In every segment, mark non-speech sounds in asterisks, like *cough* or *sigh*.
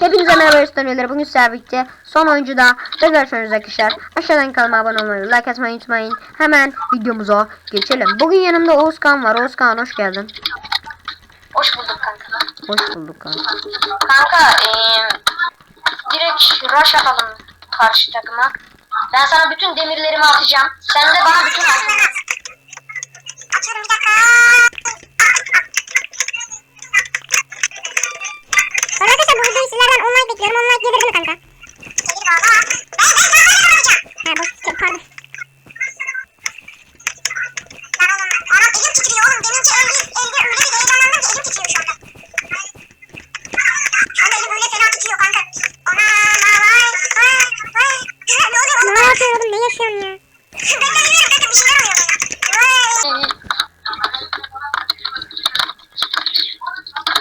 Hepinize merhaba üstlenmeleri. Bugün sizlerle birlikte son oyuncuda ve görüşürüz arkadaşlar. Aşağıdan kanalıma abone olmayı, like atmayı unutmayın. Hemen videomuza geçelim. Bugün yanımda Oğuzkan var. Oğuzkan hoş geldin. Hoş bulduk kanka. Hoş bulduk kanka. Kanka eee direkt rush atalım karşı takıma. Ben sana bütün demirlerimi atacağım. Sen de bana bütün. Atıyorum bir dakika. Sonra arkadaşlar bu videoyu Online gelir mi kanka? Gelir valla. Ben ben ben ben yapacağım. Ha şey, pardon. Lan oğlum anam elim titriyor oğlum. Deminki elde, elde öyle bir heyecanlandım ki elim titriyor şu anda. Şu anda elim öyle fena titriyor kanka. Ana vay vay vay. Ne oluyor oğlum? Ne yapıyorsun oğlum? Ne yaşıyorsun ya? ben de bilmiyorum kanka bir şeyler oluyor bana. Vay.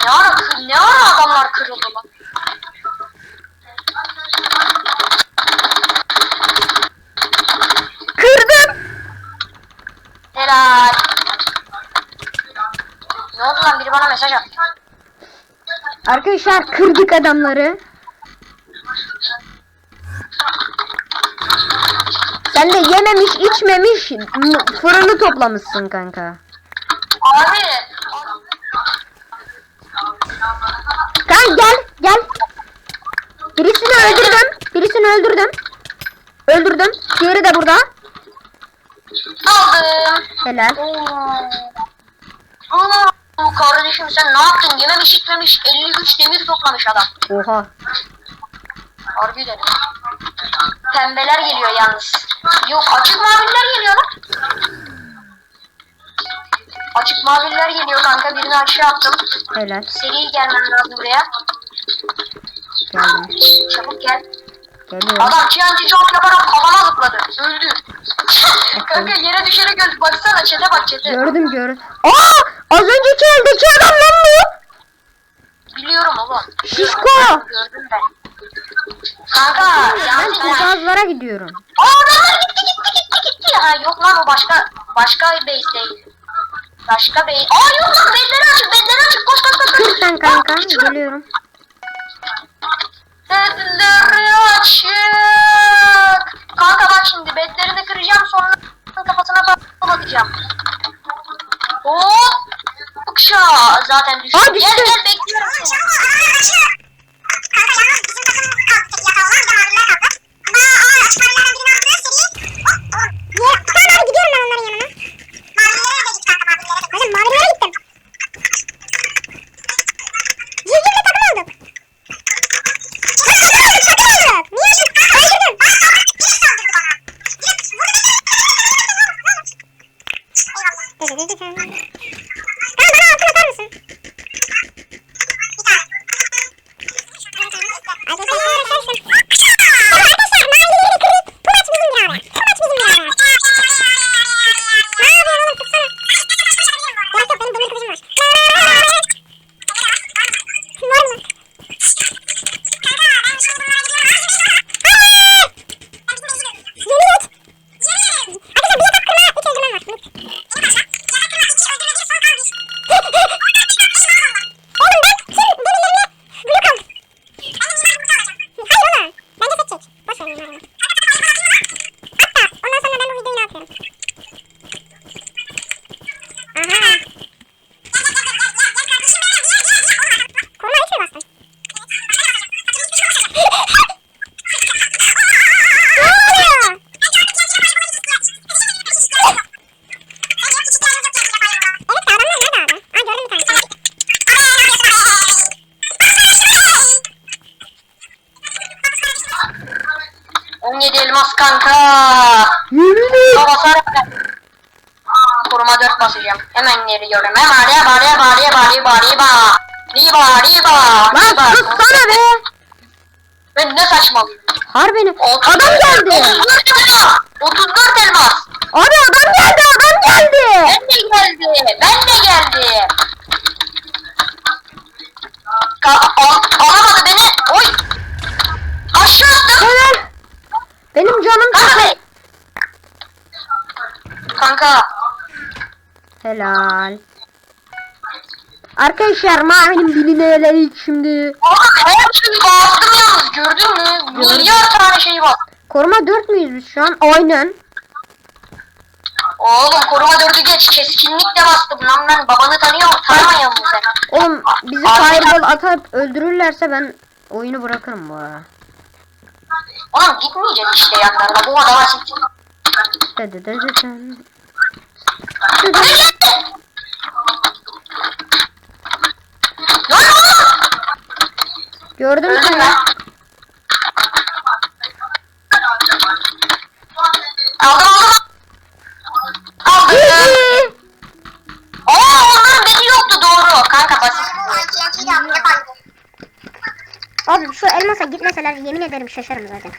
Ne ara, ne ara adamlar kırıldı lan? Kırdım. Helal. Ne oldu lan biri bana mesaj attı. Arkadaşlar kırdık adamları. Sen de yememiş içmemiş fırını toplamışsın kanka. Abi. Kan gel gel. Birisini öldürdüm. Birisini öldürdüm. Öldürdüm. Diğeri de burada. Aldım. Helal. Oo. Oo, kardeşim sen ne yaptın? Yememiş içmemiş 53 demir toplamış adam. Oha. Harbi dedim. Pembeler geliyor yalnız. Yok açık maviler geliyor lan. Açık maviler geliyor kanka birini aşağı attım. Helal. Seri gelmen lazım buraya. Geldim. Çabuk gel. Geliyorum. Adam TNT çok yaparak havana zıpladı. Öldü. *laughs* kanka yere düşerek öldü. Baksana çete bak çete. Gördüm gördüm. Aa! Az önceki eldeki adam lan bu. Biliyorum oğlum. Şişko. Gördüm ben. Kanka Ben Kızılazlara gidiyorum. Aa adamlar gitti gitti gitti gitti. Ha yok lan o başka başka base'deydi. Başka base. Aa yok lan bedleri açık bedleri açık koş koş koş. koş. Kır sen kanka. Geliyorum. Bedleri açık. Kanka bak şimdi bedlerini kıracağım sonra kafasına bakacağım. Hop. Kuşa zaten düştü. Aa, düştü. Gel gel bekliyorum seni. Kanka yalnız bizim takımın elmas kanka. Baba sarı. Koruma 4 basacağım. Hemen geliyorum. Hemen reba reba reba reba reba. Riba riba. Lan riba. sussana be. Ben ne saçmalıyım. Harbiden. Otuz- Adam geldi. 34 elmas. 34 elmas. Abi adam geldi adam geldi. Ben de geldi. Ben de geldi. Ka al alamadı beni. Oy. Aşağı attım. Helal. Benim canım çok... Kanka. Helal. Arkadaşlar mavinin birini eledik şimdi. Aa hepsini bastım yalnız gördün mü? Gördüm. Milyar tane şey var. Koruma 4 müyüz biz şu an? Aynen. Oğlum koruma dördü geç keskinlikle bastım lan ben babanı tanıyorum tanımayalım mı sen? Oğlum bizi fireball atıp öldürürlerse ben oyunu bırakırım bu ara. Oğlum gitmeyeceğim işte yanlarına. Bu adama siktir. Dede dede sen. Lan oğlum! Gördün mü Öldüm seni? Aldım aldım. Aldım. Aa onların beni yoktu doğru. Kanka basit. Abi şu elmasa gitmeseler yemin ederim şaşarım zaten.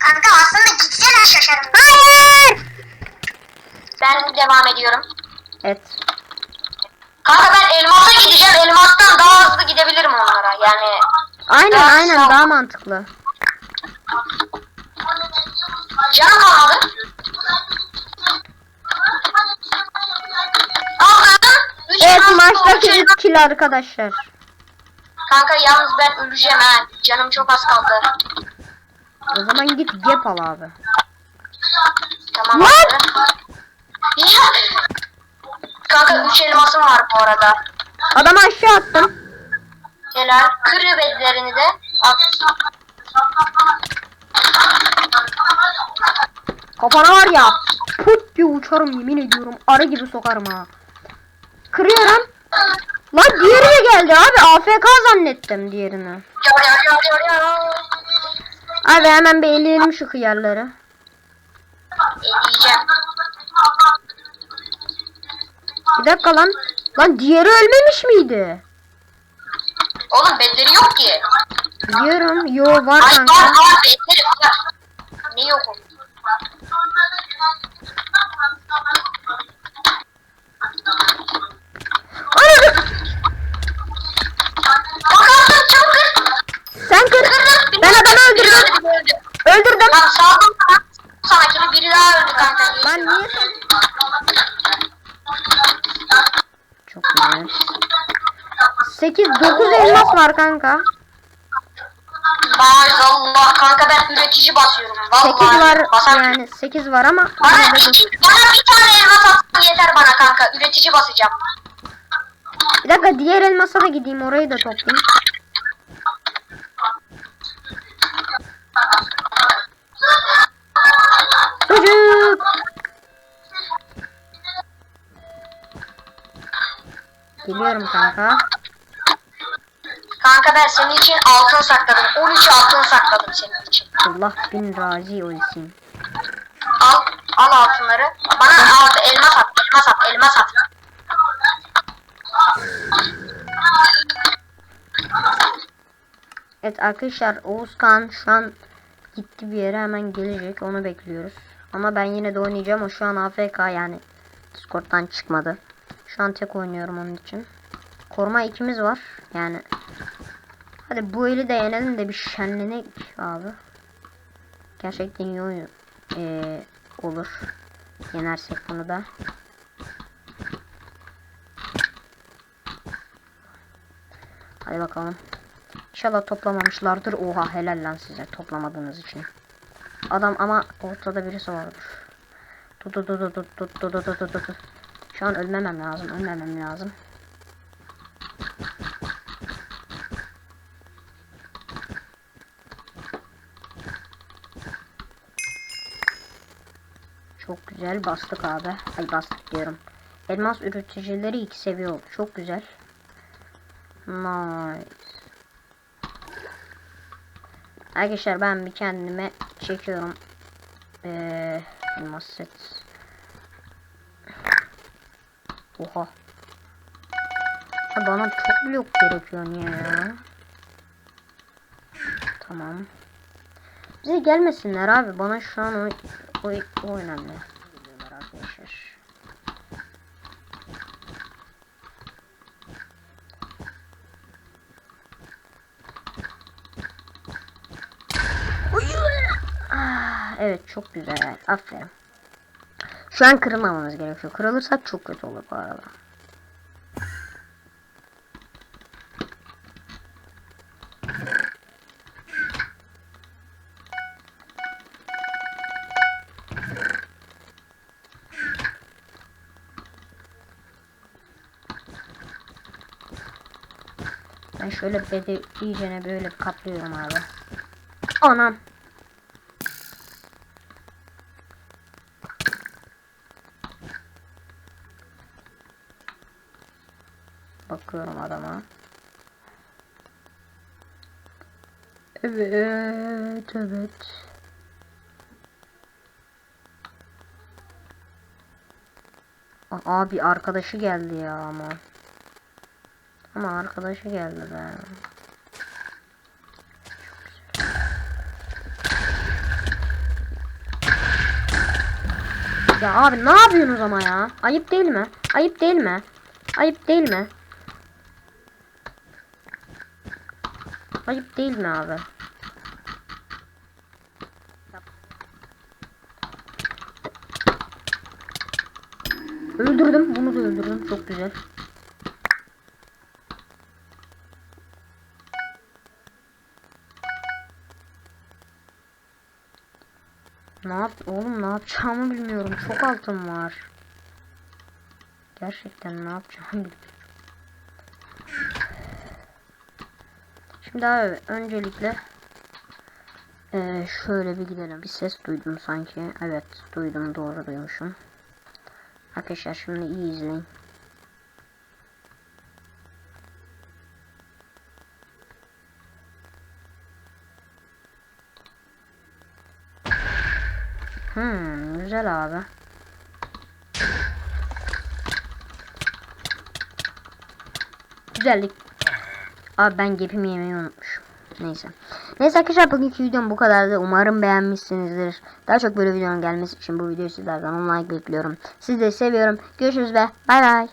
Kanka aslında gitseler şaşarım. Hayır! Ben devam ediyorum. Evet. Kanka ben elmasa gideceğim. Elmastan daha hızlı gidebilirim onlara. Yani Aynen Daha aynen sağ- daha mantıklı. canım kalmadı. Üç Evet elmas maçtaki oldu. ilk kill arkadaşlar. Kanka yalnız ben öleceğim ha. Canım çok az kaldı. O zaman git gap al abi. Tamam. Ya. Kanka 3 elmasım var bu arada. Adamı aşağı attım. Helal. Kırı bedlerini de at. Kafana var ya. Put diye uçarım yemin ediyorum. Arı gibi sokarım ha. Kırıyorum. Lan diğeri de geldi abi. AFK zannettim diğerini. Abi hemen bir eleyelim şu hıyarları. Eleyeceğim. Bir dakika lan. Lan diğeri ölmemiş miydi? Oğlum bedleri yok ki. Biliyorum. Yo var Ay kanka. var bedleri var. Ne yok oğlum? Ben adamı öldürdüm. Öldü. Öldürdüm. Lan saldım sana. Sana kimi biri daha öldü kanka. Lan niye sen? Çok iyi. 8 9 elmas var kanka. Maazallah kanka ben üretici basıyorum. Vallahi 8 var basar- yani 8 var ama Bana, yine de iki, bana bir tane elmas atsan yeter bana kanka. Üretici basacağım. Bir dakika diğer elmasa da gideyim orayı da toplayayım. Çocuk. Geliyorum kanka. Kanka ben senin için altın sakladım. 13 altın sakladım senin için. Allah bin razı olsun. Al, al altınları. Bana al, elmas at, elmas at, elmas at. Evet arkadaşlar Oğuzkan şu an gitti bir yere hemen gelecek onu bekliyoruz. Ama ben yine de oynayacağım o şu an AFK yani Discord'dan çıkmadı. Şu an tek oynuyorum onun için. Koruma ikimiz var yani. Hadi bu eli de yenelim de bir şenlenek abi. Gerçekten iyi oyun ee, olur. Yenersek bunu da. Hadi bakalım. İnşallah toplamamışlardır. Oha helal lan size toplamadığınız için. Adam ama ortada birisi vardır. Tut tut tut tut tut tut tut tut tut. Şu an ölmemem lazım. Ölmemem lazım. Çok güzel bastık abi. Ay bastık diyorum. Elmas üreticileri iki seviye. Çok güzel. Nice. Arkadaşlar ben bir kendime çekiyorum. Eee elmas. Oha. Ha, bana çok blok gerekiyor niye ya? Tamam. Bize gelmesinler abi. Bana şu an o, o, o önemli. Evet çok güzel. Aferin. Şu an kırılmamamız gerekiyor. Kırılırsak çok kötü olur bu arada. Ben şöyle bedi iyicene böyle kaplıyorum abi. Anam. Bakıyorum adama. Evet, evet. Abi arkadaşı geldi ya ama. Ama arkadaşı geldi be. Ya abi ne yapıyorsunuz ama ya? Ayıp değil mi? Ayıp değil mi? Ayıp değil mi? Ayıp değil mi abi? Öldürdüm. Bunu da öldürdüm. Çok güzel. Ne yap oğlum ne yapacağımı bilmiyorum. Çok altın var. Gerçekten ne yapacağımı bilmiyorum. Şimdi abi öncelikle eee, şöyle bir gidelim. Bir ses duydum sanki. Evet duydum doğru duymuşum. Arkadaşlar şimdi iyi izleyin. Hmm, güzel abi. Güzellik. Abi ben gepimi yemeyi unutmuşum. Neyse. Neyse arkadaşlar bugünkü videom bu kadardı. Umarım beğenmişsinizdir. Daha çok böyle videonun gelmesi için bu videoyu sizlerden 10 like bekliyorum. Sizleri seviyorum. Görüşürüz ve bay bay.